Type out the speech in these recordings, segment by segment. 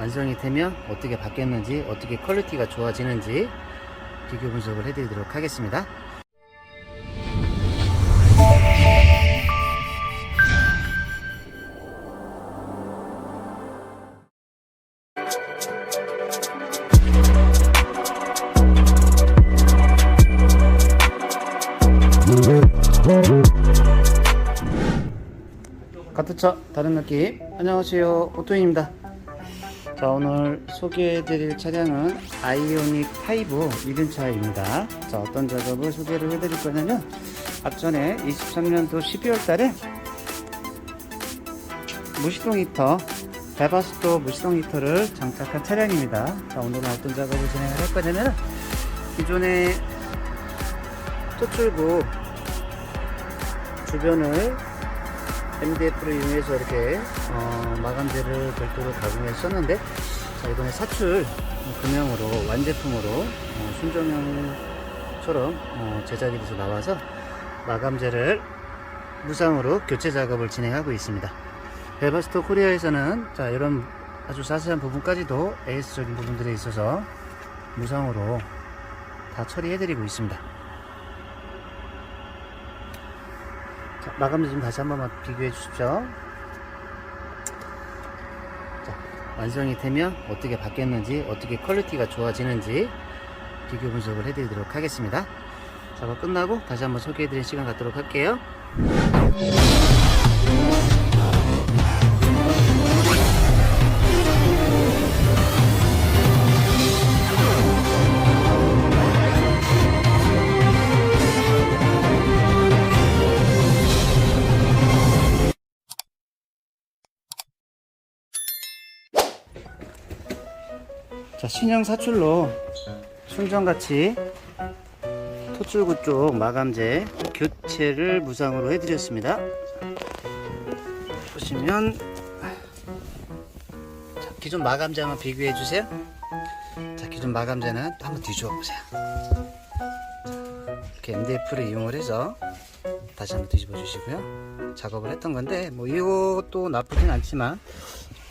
완성이 되면 어떻게 바뀌었는지 어떻게 퀄리티가 좋아지는지 비교 분석을 해드리도록 하겠습니다. 카트차 다른 느낌. 안녕하세요. 오토인입니다 자 오늘 소개해드릴 차량은 아이오닉 5 이륜차입니다. 자 어떤 작업을 소개를 해드릴 거냐면 앞전에 23년도 12월 달에 무시동 히터 베바스토 무시동 히터를 장착한 차량입니다. 자 오늘은 어떤 작업을 진행을 할 거냐면 기존의 토출구 주변을 MDF를 이용해서 이렇게 어, 마감재를 별도로 가공했었는데 자, 이번에 사출 금형으로 완제품으로 어, 순정형처럼 어, 제작이 돼서 나와서 마감재를 무상으로 교체 작업을 진행하고 있습니다. 벨바스토 코리아에서는 자, 이런 아주 자세한 부분까지도 AS적인 부분들에 있어서 무상으로 다 처리해드리고 있습니다. 자, 마감재 좀 다시 한 번만 비교해 주십시오. 자, 완성이 되면 어떻게 바뀌었는지, 어떻게 퀄리티가 좋아지는지 비교 분석을 해드리도록 하겠습니다. 작업 끝나고 다시 한번 소개해드리는 시간 갖도록 할게요. 자, 신형 사출로 순정같이 토출구 쪽 마감재 교체를 무상으로 해드렸습니다. 보시면 자, 기존 마감재 한번 비교해 주세요. 자, 기존 마감재는 또 한번 뒤집어 보세요. 자, 이렇게 MDF를 이용을 해서 다시 한번 뒤집어 주시고요. 작업을 했던 건데 뭐 이것도 나쁘진 않지만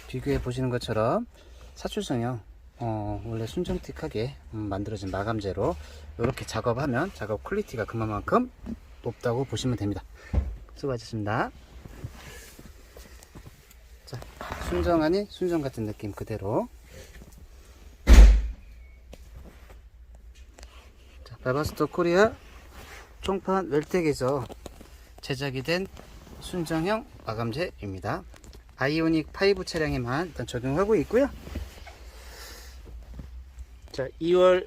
비교해 보시는 것처럼 사출성형 어, 원래 순정틱하게 음, 만들어진 마감재로 이렇게 작업하면 작업 퀄리티가 그만큼 높다고 보시면 됩니다. 수고하셨습니다. 자, 순정 아닌 순정 같은 느낌 그대로. 자, 바바스토 코리아 총판 웰텍에서 제작이 된 순정형 마감재입니다. 아이오닉 5 차량에만 일단 적용하고 있고요. 자, 2월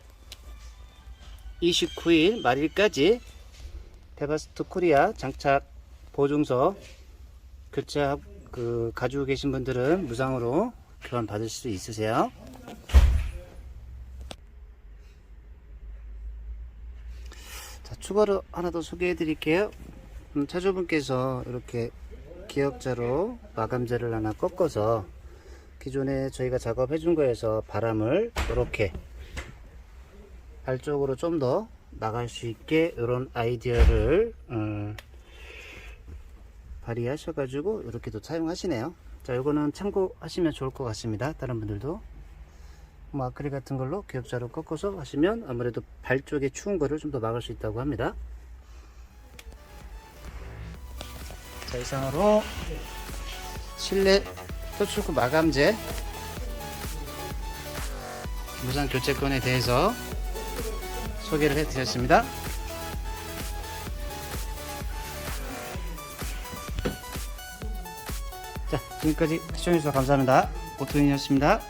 29일 말일까지 데바스트 코리아 장착 보증서 교체 그 가지고 계신 분들은 무상으로 교환 받을 수 있으세요. 자, 추가로 하나 더 소개해 드릴게요. 음, 차주분께서 이렇게 기역자로 마감재를 하나 꺾어서 기존에 저희가 작업해 준 거에서 바람을 이렇게 발 쪽으로 좀 더 나갈 수 있게 이런 아이디어를 음, 발휘하셔 가지고 이렇게도 사용하시네요. 자, 이거는 참고하시면 좋을 것 같습니다. 다른 분들도 뭐 아크릴 같은 걸로 기역자로 꺾어서 하시면 아무래도 발 쪽에 추운 거를 좀 더 막을 수 있다고 합니다. 자, 이상으로 실내 토출구 마감재 무상 교체권에 대해서 소개를 해 드렸습니다. 자, 지금까지 시청해주셔서 감사합니다. 오토인이었습니다.